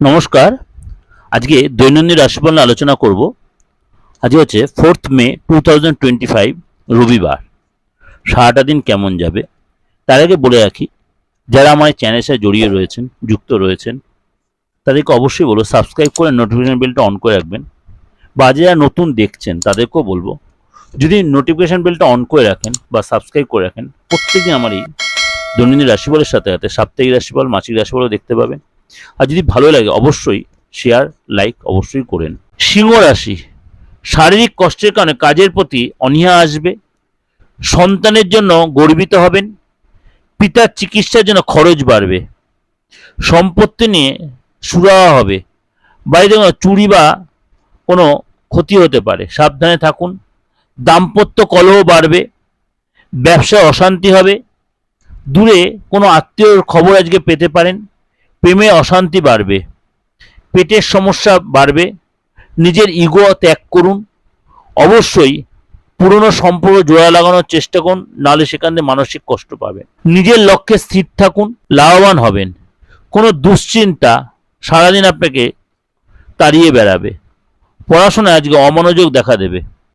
নমস্কার। আজকে দৈনন্দিন রাশিফল নিয়ে আলোচনা করব। আজকে হচ্ছে fourth May two thousand twenty five রবিবার। সারাটা দিন কেমন যাবে? তার আগে বলে রাখি, যারা আমার চ্যানেলের সাথে জড়িয়ে রয়েছেন, যুক্ত রয়েছেন, তাদেরকে অবশ্যই বলব সাবস্ক্রাইব করে নোটিফিকেশন বেলটা অন করে রাখবেন। বা যারা নতুন দেখছেন, তাদেরকেও বলব, যদি নোটিফিকেশান বেলটা অন করে রাখেন বা সাবস্ক্রাইব করে রাখেন প্রত্যেকদিন আমার এই দৈনন্দিন রাশিফলের সাথে সাথে সাপ্তাহিক রাশিফল, মাসিক রাশিফলও দেখতে পাবেন। আর যদি ভালো লাগে অবশ্যই শেয়ার লাইক অবশ্যই করেন। সিংহ রাশি, শারীরিক কষ্টের কারণে কাজের প্রতি অনীহা আসবে, সন্তানের জন্য গর্বিত হবেন, পিতার চিকিৎসার জন্য খরচ বাড়বে, সম্পত্তি নিয়ে সুরাহা হবে, বাড়িতে কোনো চুরি বা কোনো ক্ষতি হতে পারে, সাবধানে থাকুন, দাম্পত্য কলহ বাড়বে, ব্যবসায় অশান্তি হবে, দূরে কোনো আত্মীয়র খবর আজকে পেতে পারেন প্রেমে অশান্তি বাড়বে, পেটের সমস্যা বাড়বে, নিজের ইগো ত্যাগ করুন। অবশ্যই পুরনো সম্পর্ক জোড়া লাগানোর চেষ্টা করুন, নাহলে সেখান মানসিক কষ্ট পাবেন। নিজের লক্ষ্যে স্থির থাকুন, লাভবান হবেন। কোনো দুশ্চিন্তা সারাদিন আপনাকে তাড়িয়ে বেড়াবে। পড়াশোনায় আজকে অমনোযোগ দেখা দেবে।